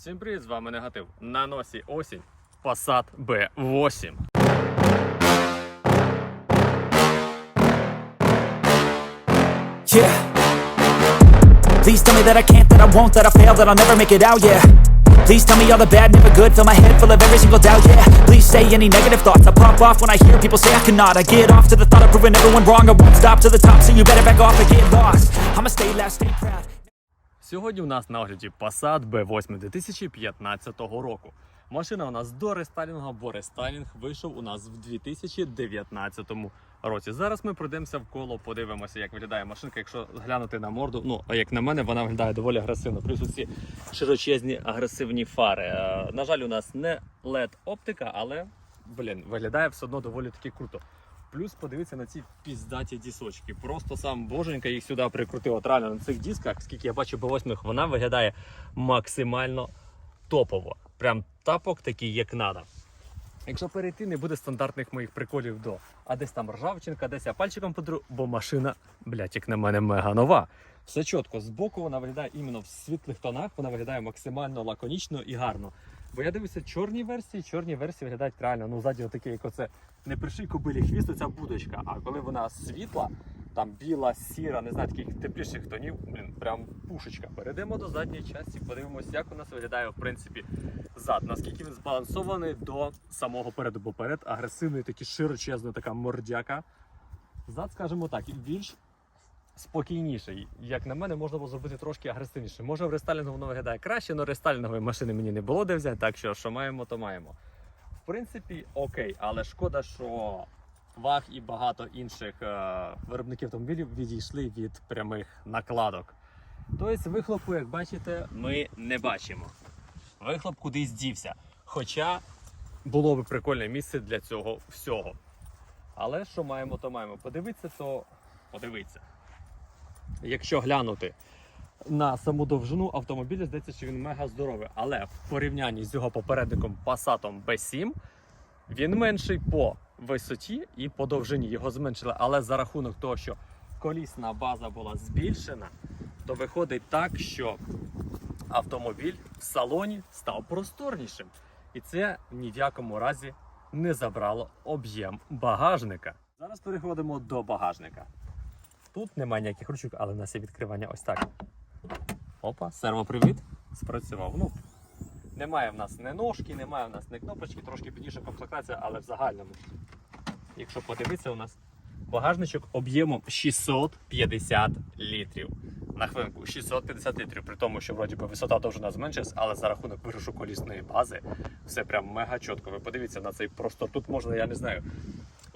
Всім привіт, з вами Негатив. На носі осінь. Passat B8. Yeah. Please tell me that I can't, that I won't, that I fail, that I'll never make it out, yeah. Please tell me all the bad, never good, fill my head full of every single doubt, yeah. Please say any negative thoughts, I pop off when I hear people say I cannot. I get off to the thought of proving everyone wrong, I won't stop to the top, so you better back off and get lost. I'ma stay loud, stay proud. Сьогодні у нас на огляді Passat B8 2015 року. Машина у нас до рестайлінгу, бо рестайлінг вийшов у нас в 2019 році. Зараз ми пройдемося в коло, подивимося, як виглядає машинка. Якщо глянути на морду, ну а як на мене, вона виглядає доволі агресивно. Плюс ці широчезні агресивні фари. Е, На жаль, у нас не LED оптика, але блін, виглядає все одно доволі таки круто. Плюс подивіться на ці піздаті дісочки. Просто сам боженька їх сюди прикрутив. От реально на цих дисках, скільки я бачу B8, вона виглядає максимально топово. Прям тапок такий, як надо. Якщо перейти, не буде стандартних моїх приколів до. А десь там ржавчинка, десь я пальчиком подру, бо машина, блядь, як на мене, мега нова. Все чітко, збоку вона виглядає іменно в світлих тонах, вона виглядає максимально лаконічно і гарно. Бо я дивлюся чорні версії, чорні версії виглядають реально, ну ззаді отаке, як оце не приший кобилі хвіст, оця будочка. А коли вона світла, там біла, сіра, не знаю, таких тепліших тонів, блін, прям пушечка. Перейдемо до задньої частини, подивимося, як у нас виглядає в принципі зад, наскільки він збалансований до самого переду, бо перед агресивний, такий широчезна така мордяка. Зад, скажімо так, більш спокійніший. Як на мене, можна було зробити трошки агресивніше. Може, в рестайлінгу воно виглядає краще, але рестайлінгової машини мені не було де взяти, так що що маємо, то маємо. В принципі, окей, але шкода, що ваг і багато інших е, виробників автомобілів відійшли від прямих накладок. Тобто вихлопу, як бачите, ми не бачимо. Вихлоп кудись дівся. Хоча було би прикольне місце для цього всього. Але що маємо, то маємо. Подивитися, то подивитися. Якщо глянути на саму довжину автомобіля, здається, що він мега здоровий. Але в порівнянні з його попередником Passat B7 він менший по висоті і по довжині. Його зменшили. Але за рахунок того, що колісна база була збільшена, то виходить так, що автомобіль в салоні став просторнішим. І це ні в якому разі не забрало об'єм багажника. Зараз переходимо до багажника. Тут немає ніяких ручок, але в нас є відкривання ось так. Опа, сервопривід спрацював. Ну, немає в нас не ножки, немає в нас не кнопочки, трошки підніша комплектація, але в загальному. Якщо подивитися, у нас багажничок об'ємом 650 літрів. На хвилинку 650 літрів, при тому, що вроді би висота довжина зменшилась, але за рахунок вирушу колісної бази все прям мега чітко. Ви подивіться на цей простор. Тут можна, я не знаю,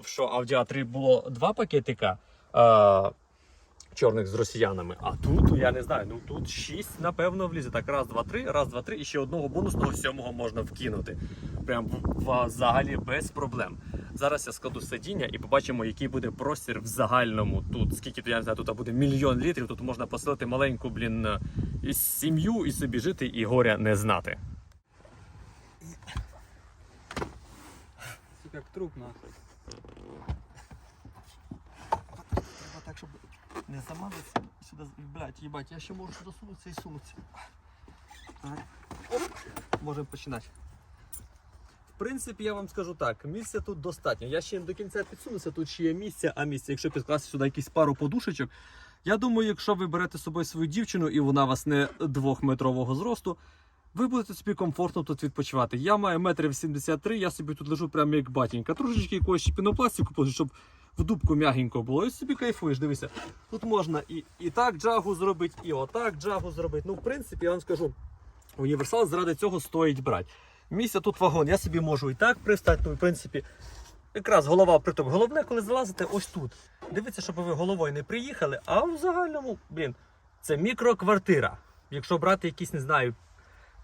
що Audi A3 було два пакетика е- чорних з росіянами, а тут, я не знаю, ну тут 6, напевно, влізе. Так, раз, два, три, раз, два, три, і ще одного бонусного сьомого можна вкинути. Прям взагалі без проблем. Зараз я складу сидіння і побачимо, який буде простір в загальному тут. Скільки я не знаю, тут буде мільйон літрів. Тут можна поселити маленьку, блін, сім'ю і собі жити, і горя не знати. Як труп нахуй. Треба так, щоб не замазатися. Сюди, блядь, їбать, я ще можу сюди сунутися і сунутися. Можемо починати. В принципі, я вам скажу так, місця тут достатньо. Я ще не до кінця підсунуся, тут ще є місце, а місце, якщо підкласти сюди якісь пару подушечок. Я думаю, якщо ви берете з собою свою дівчину і вона вас не двохметрового зросту, ви будете собі комфортно тут відпочивати. Я маю метрів 73, я собі тут лежу прямо як батінька. Трошечки якогось ще пінопластику, щоб в дубку м'ягенько було. І собі кайфуєш, дивися. Тут можна і, і так джагу зробити, і отак джагу зробити. Ну, в принципі, я вам скажу, універсал заради цього стоїть брати. Місця тут вагон, я собі можу і так пристати, ну, в принципі. Якраз голова приток. Головне, коли залазите ось тут. Дивіться, щоб ви головою не приїхали, а в загальному, блін, це мікроквартира. Якщо брати якісь, не знаю,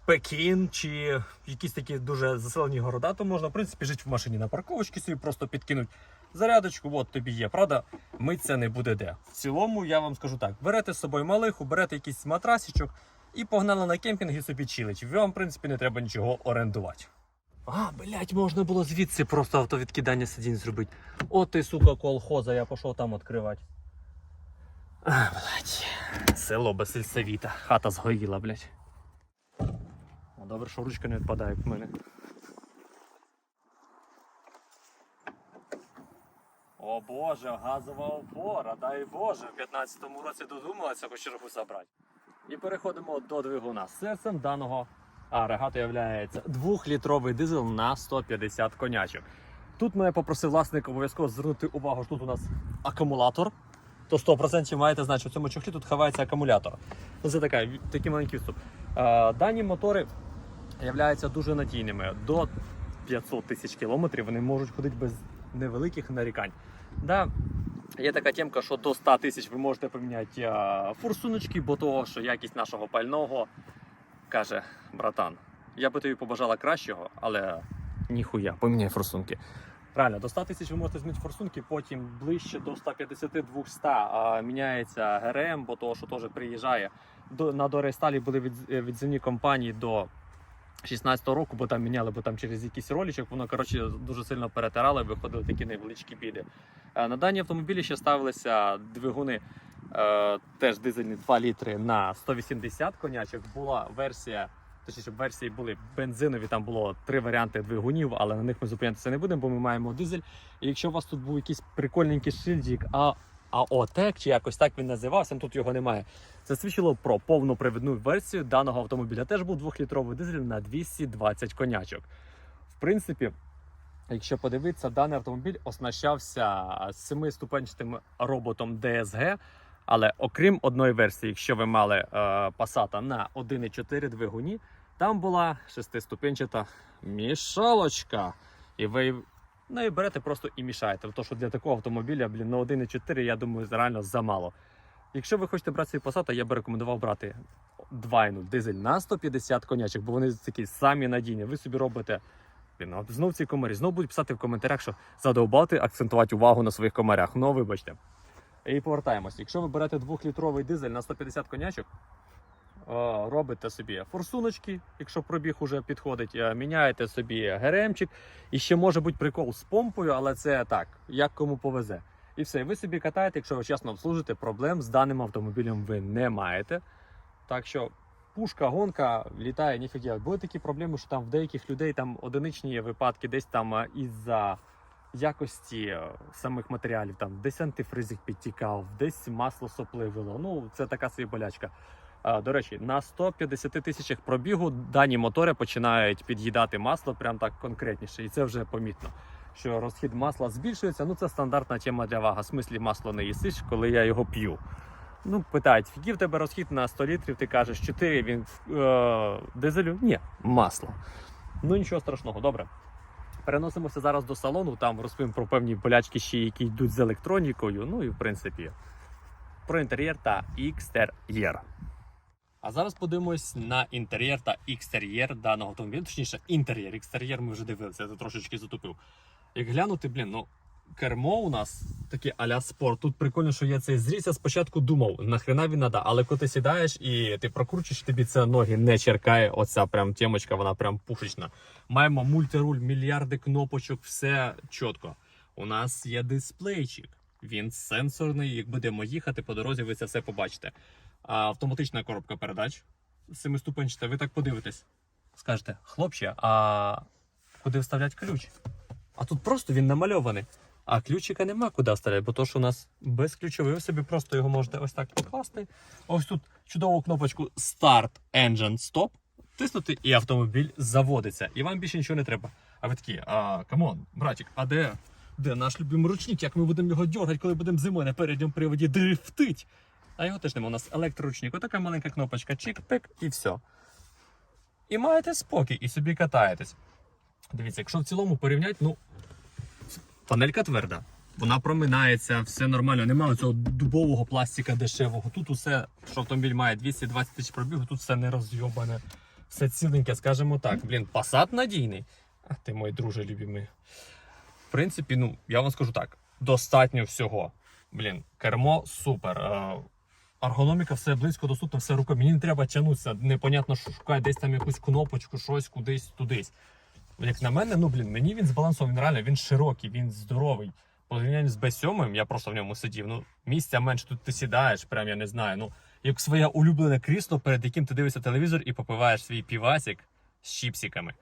Пекін чи якісь такі дуже заселені города, то можна, в принципі, жити в машині на парковочці, собі просто підкинуть зарядочку, от тобі є. Правда, митися не буде де. В цілому, я вам скажу так: берете з собою малиху, берете якийсь матрасичок і погнали на кемпінг і собі чилить. Вам, в принципі, не треба нічого орендувати. А, блять, можна було звідси просто автовідкидання сидінь зробити. От ти, сука, колхоза, я пішов там відкривати. А, блять. Село без сільсовіта. Хата згоріла, блять. Добре, що ручка не відпадає, в мене. О Боже, газова опора, дай Боже, в 15-му році додумалася хоч чергу забрати. І переходимо до двигуна. Серцем даного агрегату є двохлітровий дизель на 150 конячок. Тут мене попросив власник обов'язково звернути увагу, що тут у нас акумулятор. То 100% маєте знати, що в цьому чохлі тут ховається акумулятор. Ну, Це така, такий маленький вступ. Дані мотори являються дуже надійними. До 500 тисяч кілометрів вони можуть ходити без невеликих нарікань. Да, є така темка, що до 100 тисяч ви можете поміняти е, форсуночки, бо того, що якість нашого пального каже, братан, я би тобі побажала кращого, але ніхуя, поміняй форсунки. Реально, до 100 тисяч ви можете змінити форсунки, потім ближче до 150-200 міняється ГРМ, бо того, що теж приїжджає. До, на Доресталі були від, відзивні компанії до 16-го року, бо там міняли, бо там через якийсь ролічок, воно коротше дуже сильно перетирало і виходили такі невеличкі біди. Е, На дані автомобілі ще ставилися двигуни, е, теж дизельні 2 літри на 180 конячок. Була версія, точніше, версії були бензинові, там було три варіанти двигунів, але на них ми зупинятися не будемо, бо ми маємо дизель. І якщо у вас тут був якийсь прикольненький шильдик, а АОТЕК, чи якось так він називався, ну, тут його немає. Це свідчило про повнопривідну версію даного автомобіля. Теж був 2-літровий дизель на 220 конячок. В принципі, якщо подивитися, даний автомобіль оснащався 7-ступенчатим роботом DSG. Але окрім одної версії, якщо ви мали е, Passat на 1,4 двигуні, там була шестиступенчата мішалочка. І ви нею берете просто і мішаєте. Тому що для такого автомобіля, блін, на 1,4, я думаю, реально замало. Якщо ви хочете брати свій Passat, я би рекомендував брати 2.0 дизель на 150 конячок, бо вони такі самі надійні. Ви собі робите. Блін, от знов ці комарі. Знов будуть писати в коментарях, що задовбати, акцентувати увагу на своїх комарях. Ну, вибачте. І повертаємось. Якщо ви берете 2-літровий дизель на 150 конячок, робите собі форсуночки, якщо пробіг уже підходить, е, міняєте собі ГРМчик. І ще може бути прикол з помпою, але це так, як кому повезе. І все, ви собі катаєте, якщо ви чесно обслужите, проблем з даним автомобілем ви не маєте. Так що пушка, гонка літає ніфіг. Були такі проблеми, що там в деяких людей там одиничні випадки, десь там е, із-за якості е, самих матеріалів, там десь антифризик підтікав, десь масло сопливило. Ну, це така собі болячка. До речі, на 150 тисячах пробігу дані мотори починають під'їдати масло прям так конкретніше, і це вже помітно. Що розхід масла збільшується. Ну це стандартна тема для вага. В смислі масло не їсиш, коли я його п'ю. Ну, питають, який в тебе розхід на 100 літрів, ти кажеш 4, він е, дизелю? Ні, масло. Ну нічого страшного, добре. Переносимося зараз до салону, там розповім про певні болячки, ще які йдуть з електронікою. Ну і в принципі про інтер'єр та екстер'єр. А зараз подивимось на інтер'єр та екстер'єр даного автомобіля. Точніше, інтер'єр. Екстер'єр ми вже дивилися, я це трошечки затупив. Як глянути, блін, ну кермо у нас таке аля спорт. Тут прикольно, що є цей зріз. Я спочатку думав, нахрена він надо, але коли ти сідаєш і ти прокручуєш, тобі це ноги не черкає. Оця прям темочка, вона прям пушечна. Маємо мультируль, мільярди кнопочок, все чітко. У нас є дисплейчик. Він сенсорний. Як будемо їхати по дорозі, ви це все побачите. Автоматична коробка передач семиступенчата. Ви так подивитесь. Скажете, хлопче, а куди вставлять ключ? А тут просто він намальований. А ключика нема куди вставляти, бо то, що у нас безключовий. Ви собі просто його можете ось так покласти. Ось тут чудову кнопочку Start Engine Stop. Тиснути, і автомобіль заводиться. І вам більше нічого не треба. А ви такі, а камон, братик, а де? Де наш любимий ручник? Як ми будемо його дергати, коли будемо зимою на передньому приводі дрифтить? А його теж нема. У нас електроручник. Отака маленька кнопочка, чик-пик і все. І маєте спокій, і собі катаєтесь. Дивіться, якщо в цілому порівняти, ну панелька тверда. Вона проминається, все нормально. Немає цього дубового пластика дешевого. Тут усе, що автомобіль має 220 тисяч пробігу, тут все не розйобане, все ціленьке, скажімо так. Блін, Passat надійний. А ти мой друже любимий. В принципі, ну, я вам скажу так: достатньо всього. Блін, кермо супер. Аргономіка все близько доступно, все рукою. Мені не треба тягнутися. Непонятно, що шукає десь там якусь кнопочку, щось кудись, тудись. Як на мене, ну блін, мені він збалансований він реально, він широкий, він здоровий. Порівнянні з B7, я просто в ньому сидів. Ну, місця менше тут ти сідаєш, прям я не знаю. Ну, як своє улюблене крісло, перед яким ти дивишся телевізор і попиваєш свій півасик. з чіпсиками.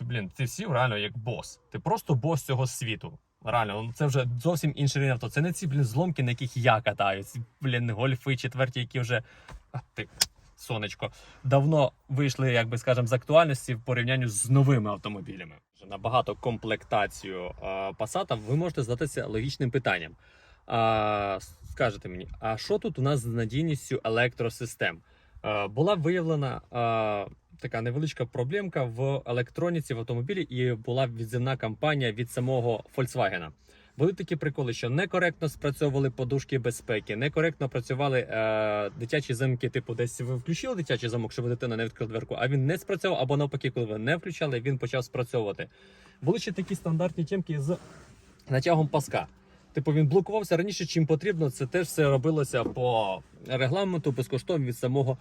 Блін, ти всі реально як бос. Ти просто бос цього світу. Реально, ну, це вже зовсім інший рівень авто. Це не ці, блін, зломки, на яких я катаю. Ці, блін, гольфи четверті, які вже. А, ти, сонечко, давно вийшли, як би скажемо, з актуальності в порівнянні з новими автомобілями. Набагато комплектацію е, Passat ви можете задатися логічним питанням. А, скажете мені, а що тут у нас з надійністю електросистем? Е, була виявлена е, така невеличка проблемка в електроніці в автомобілі, і була відзивна кампанія від самого Volkswagen. Були такі приколи, що некоректно спрацьовували подушки безпеки, некоректно працювали е, дитячі замки. Типу, десь ви включили дитячий замок, щоб дитина не відкрила дверку, а він не спрацьовував, або навпаки, коли ви не включали, він почав спрацьовувати. Були ще такі стандартні тємки з натягом паска. Типу він блокувався раніше, чим потрібно. Це теж все робилося по регламенту безкоштовно від самого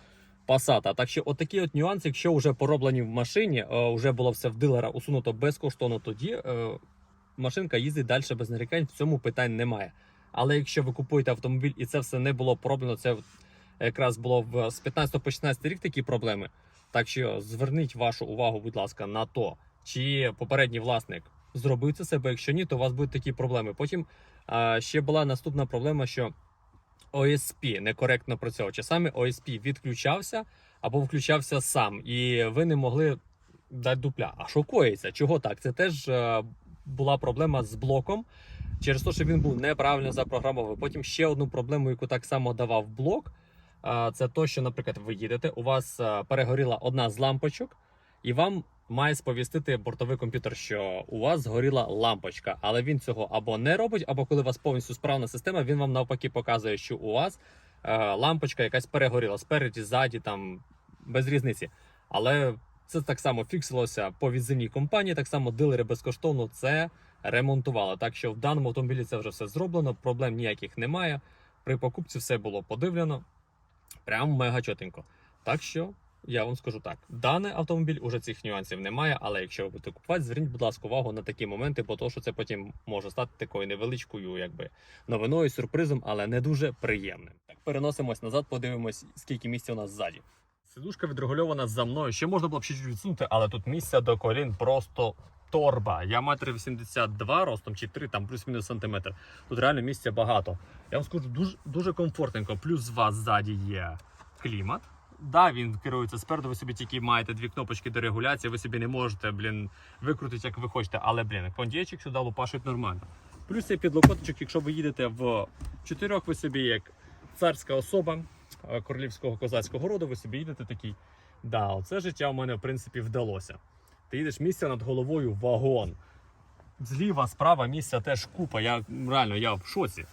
Passat. Так що, отакі от нюанси, якщо вже пороблені в машині, е, вже було все в дилера усунуто безкоштовно, тоді е, машинка їздить далі без нарікань. В цьому питань немає. Але якщо ви купуєте автомобіль і це все не було пороблено, це якраз було з 15 по 16 рік такі проблеми. Так що зверніть вашу увагу, будь ласка, на то, чи попередній власник зробив це себе. Якщо ні, то у вас будуть такі проблеми. Потім ще була наступна проблема, що OSP некоректно працював. Чи саме OSP відключався або включався сам, і ви не могли дати дупля. А що коїться? Чого так? Це теж е, була проблема з блоком. Через те, що він був неправильно запрограмований. Потім ще одну проблему, яку так само давав блок, а, це то, що, наприклад, ви їдете, у вас е, перегоріла одна з лампочок, і вам має сповістити бортовий комп'ютер, що у вас згоріла лампочка, але він цього або не робить, або коли у вас повністю справна система, він вам навпаки показує, що у вас е, лампочка якась перегоріла спереді, ззаді, там без різниці. Але це так само фіксилося по відзивній компанії, так само дилери безкоштовно це ремонтували. Так що в даному автомобілі це вже все зроблено, проблем ніяких немає. При покупці все було подивлено. Прям мега чотенько. Так що я вам скажу так: даний автомобіль уже цих нюансів немає, але якщо ви будете купувати, зверніть, будь ласка, увагу на такі моменти, бо то, що це потім може стати такою невеличкою, якби новиною, сюрпризом, але не дуже приємним. Так, переносимось назад, подивимось, скільки місця у нас ззаді. Сидушка відрегульована за мною. Ще можна було б ще чуть відсунути, але тут місця до колін просто торба. Я метр 82 ростом чи 3, там плюс-мінус сантиметр. Тут реально місця багато. Я вам скажу, дуже, дуже комфортненько. Плюс у вас ззаді є клімат. Да, він керується спереду, ви собі тільки маєте дві кнопочки до регуляції, ви собі не можете, блін, викрутити, як ви хочете, але, блін, кондєчик сюди лупашить нормально. Плюс є підлокоточок, якщо ви їдете в чотирьох, ви собі як царська особа е, королівського козацького роду, ви собі їдете такий. Да, оце життя у мене в принципі вдалося. Ти їдеш місця над головою вагон. Зліва, справа місця теж купа. Я реально я в шоці.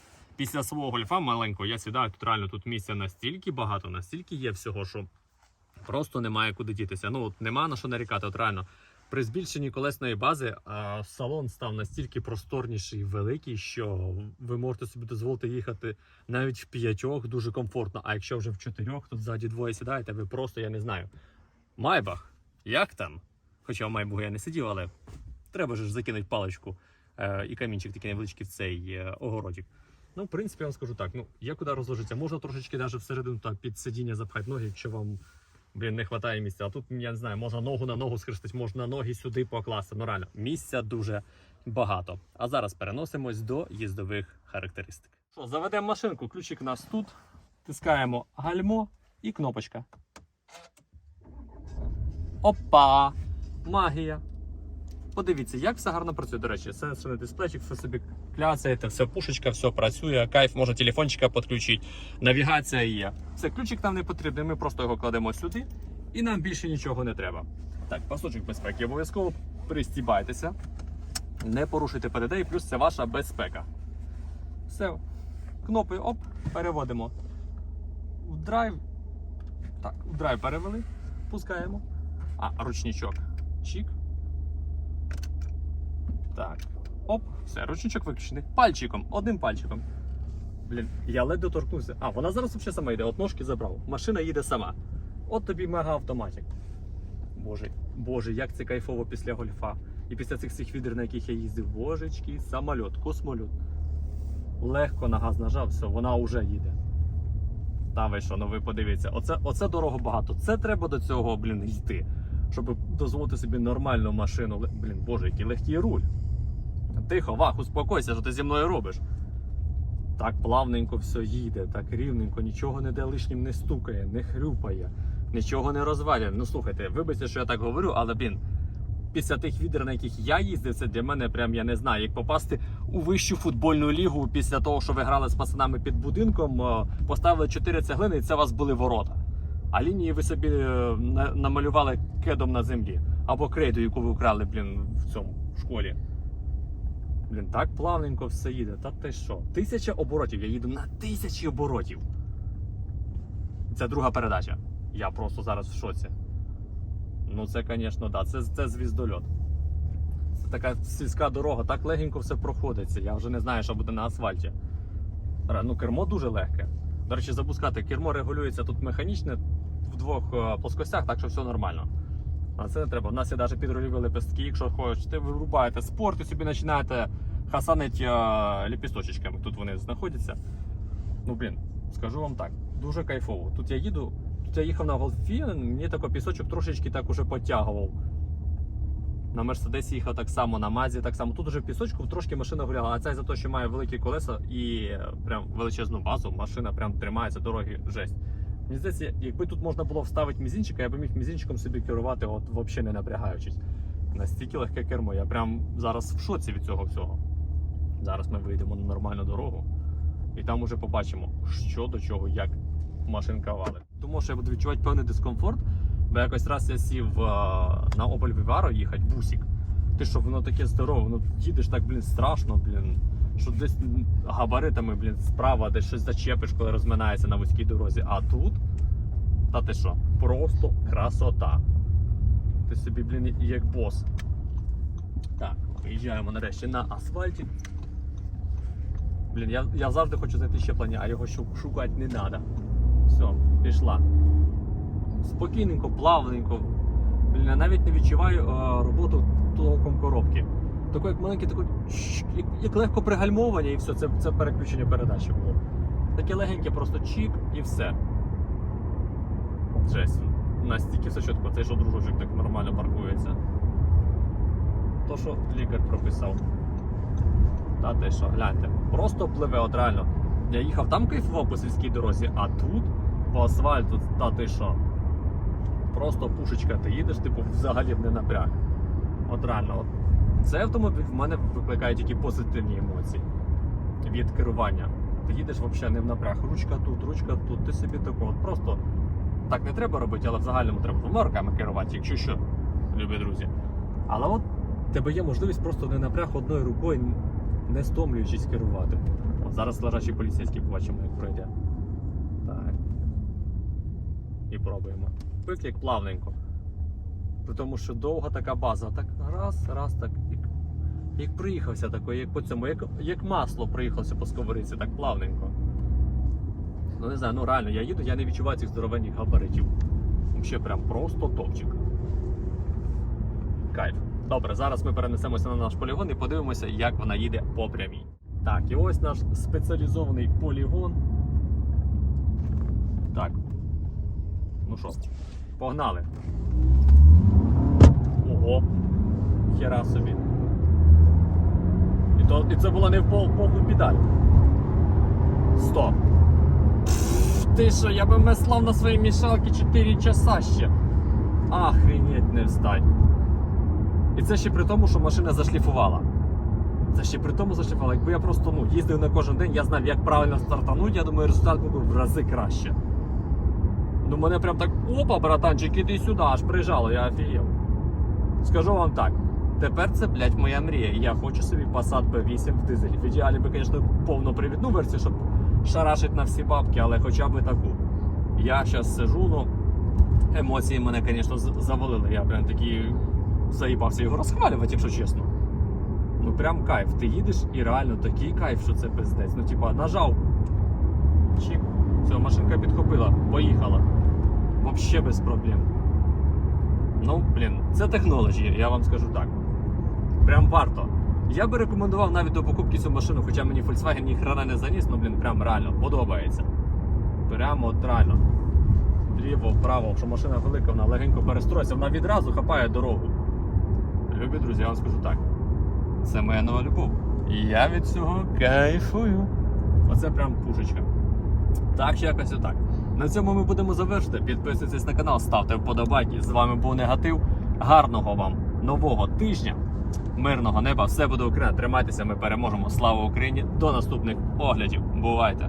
Після свого гольфа маленького я сідаю, тут реально тут місця настільки багато, настільки є всього, що просто немає куди дітися. Ну от нема на що нарікати. От реально. При збільшенні колесної бази а, салон став настільки просторніший і великий, що ви можете собі дозволити їхати навіть в п'ятьох дуже комфортно. А якщо вже в чотирьох, тут ззаді двоє сідаєте, ви просто я не знаю. Майбах, як там? Хоча в Майбуху я не сидів, але треба ж закинути паличку е, і камінчик такий невеличкий в цей е, огородик. Ну, в принципі, я вам скажу так: ну, є куди розложитися. Можна трошечки навіть всередину там, під сидіння запхати ноги, якщо вам блін, не вистачає місця. А тут, я не знаю, можна ногу на ногу схрестити, можна ноги сюди покласти. Ну реально, місця дуже багато. А зараз переносимось до їздових характеристик. Що, заведемо машинку, ключик у нас тут. Тискаємо гальмо і кнопочка. Опа! Магія! Подивіться, як все гарно працює. До речі, сенсорний дисплейчик, все собі кляцаєте, все пушечка, все працює, кайф, можна телефончика підключити, навігація є. Все, ключик нам не потрібний, ми просто його кладемо сюди і нам більше нічого не треба. Так, пасочок безпеки. Обов'язково пристібайтеся, не порушуйте ПДД, і плюс це ваша безпека. Все, кнопи оп, переводимо в драйв. Так, в драйв перевели, пускаємо. А, ручничок. Чік. Так. Оп, все, ручничок виключений. Пальчиком, одним пальчиком. Блін, я ледь доторкнувся. А, вона зараз взагалі сама йде, от ножки забрав. Машина їде сама. От тобі мега автоматик. Боже, боже, як це кайфово після гольфа. І після цих всіх відер, на яких я їздив. Божечки, самольот, космольот. Легко на газ нажав, все, вона вже їде. Та ви що, ну ви подивіться, оце, оце дорого багато. Це треба до цього, блін, йти. щоб дозволити собі нормальну машину. Блін, боже, який легкий руль. Тихо, вах, успокойся, що ти зі мною робиш. Так плавненько все їде, так рівненько, нічого не де лишнім не стукає, не хрюпає, нічого не розвалює. Ну слухайте, вибачте, що я так говорю, але блін, після тих відер, на яких я їздив, це для мене прям я не знаю, як попасти у вищу футбольну лігу після того, що ви грали з пацанами під будинком, е, поставили 4 цеглини, і це у вас були ворота. А лінії ви собі е, намалювали кедом на землі або крейду, яку ви вкрали, блін, в цьому в школі. Блін, так плавненько все їде. Та ти що? Тисяча оборотів. Я їду на тисячі оборотів. Це друга передача. Я просто зараз в шоці. Ну, це, звісно, да. Це, це звіздольот. Це така сільська дорога, так легенько все проходиться. Я вже не знаю, що буде на асфальті. Ну, кермо дуже легке. До речі, запускати кермо регулюється тут механічне в двох е, плоскостях, так що все нормально. А це не треба. У нас є навіть підрульові лепестки, якщо хочете, ви вирубаєте спорт і собі починаєте хасанити е. Тут вони знаходяться. Ну, блін, скажу вам так, дуже кайфово. Тут я їду, тут я їхав на голфі, мені тако пісочок трошечки так уже потягував. На Мерседесі їхав так само, на Мазі так само. Тут уже пісочку трошки машина гуляла, а це за те, що має великі колеса і е, прям величезну базу, машина прям тримається дороги жесть. Мені здається, якби тут можна було вставити мізинчика, я би міг мізинчиком собі керувати, от взагалі не напрягаючись. Настільки легке кермо. Я прям зараз в шоці від цього всього. Зараз ми вийдемо на нормальну дорогу і там уже побачимо, що до чого, як машинка валить. Тому що я буду відчувати певний дискомфорт, бо якось раз я сів е, на Opel Vivaro їхати, бусик. Ти що, воно таке здорове, воно їдеш так, блін, страшно, блін. Що десь габаритами, блін, справа, десь щось зачепиш, коли розминається на вузькій дорозі. А тут, та ти що, просто красота. Ти собі, блін, як бос. Так, виїжджаємо нарешті на асфальті. Блін, я, я завжди хочу знайти щеплення, а його шукати не треба. Все, пішла. Спокійненько, плавненько. Блін, я навіть не відчуваю е, роботу толком коробки. Таке як маленьке, таке, як, легко пригальмовування і все, це, це переключення передачі було. Таке легеньке, просто чік і все. Жесть. Настільки все чітко, цей що дружочок так нормально паркується. То, що лікар прописав. Та ти що, гляньте, просто пливе, от реально. Я їхав там кайфував по сільській дорозі, а тут по асфальту, та ти що? Просто пушечка, ти їдеш, типу, взагалі не напряг. От реально, от. Цей автомобіль в мене викликає тільки позитивні емоції від керування. Ти їдеш взагалі не в напряг. Ручка тут, ручка тут, ти собі тако. От просто так не треба робити, але в загальному треба двома руками керувати, якщо що, любі друзі. Але от тебе є можливість просто не напряг одною рукою, не стомлюючись керувати. От зараз лежачий поліцейський побачимо, як пройде. Так. І пробуємо. Виклик плавненько. При тому, що довга така база. Так раз, раз, так. Як, приїхався такий, як по цьому, як, як масло приїхався по сковориці, так плавненько. Ну не знаю, ну реально, я їду, я не відчуваю цих здоровенних габаритів. Взагалі прям просто топчик. Кайф. Добре, зараз ми перенесемося на наш полігон і подивимося, як вона їде по прямій. Так, і ось наш спеціалізований полігон. Так. Ну що, погнали. Ого. Хера собі. І, то, і це була не в повну педаль. Стоп. Ти що, я би меслав на своїй мішалці 4 часа ще. Охренеть не встань. І це ще при тому, що машина зашліфувала. Це ще при тому зашліфувала. Якби я просто ну, їздив на кожен день, я знав, як правильно стартануть, я думаю, результат був в рази краще. Ну мене прям так, опа, братанчик, іди сюди, аж прижало, я офігів. Скажу вам так, тепер це, блядь, моя мрія. Я хочу собі Passat B8 в дизелі. В ідеалі би, звісно, повнопривідну версію, щоб шарашить на всі бабки, але хоча б таку. Я зараз сижу, ну, емоції мене, звісно, завалили. Я прям такий заїбався його розхвалювати, якщо чесно. Ну прям кайф. Ти їдеш і реально такий кайф, що це пиздець. Ну, типа, нажав. Чик. Все, машинка підхопила, поїхала. Вообще без проблем. Ну, блін, це технології, я вам скажу так. Прям варто. Я би рекомендував навіть до покупки цю машину, хоча мені Volkswagen ні хрена не заніс, ну блін, прям реально подобається. Прямо от реально. вліво, вправо, що машина велика, вона легенько перестроїться, вона відразу хапає дорогу. Любі друзі, я вам скажу так. Це моя нова любов. І я від цього кайфую. Оце прям пушечка. Так що якось отак. На цьому ми будемо завершити. Підписуйтесь на канал, ставте вподобайки. З вами був негатив. Гарного вам нового тижня, мирного неба. Все буде Україна. Тримайтеся, ми переможемо. Слава Україні! До наступних оглядів. Бувайте!